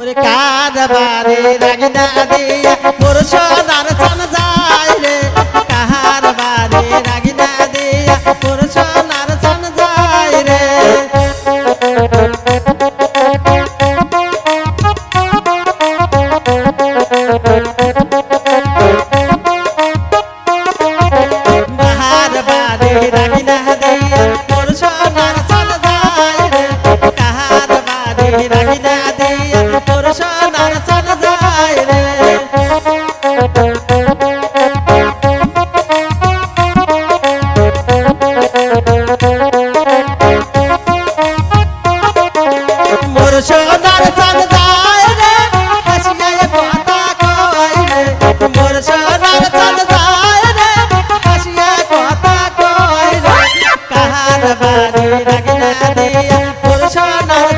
ওরে কারবারে রাগনা দিয়া? মোর সদার চান যায় রে। কারবারে রাগনা দিয়া? মোর সদার চান যায় রে। no, no, no.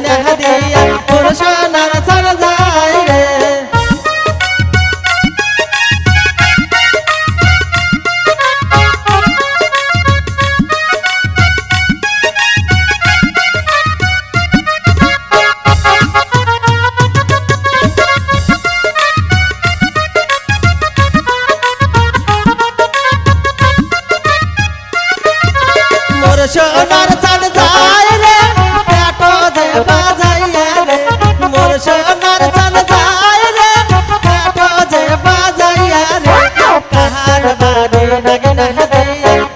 ನಗೈ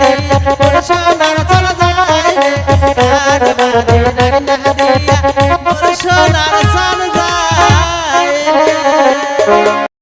জানি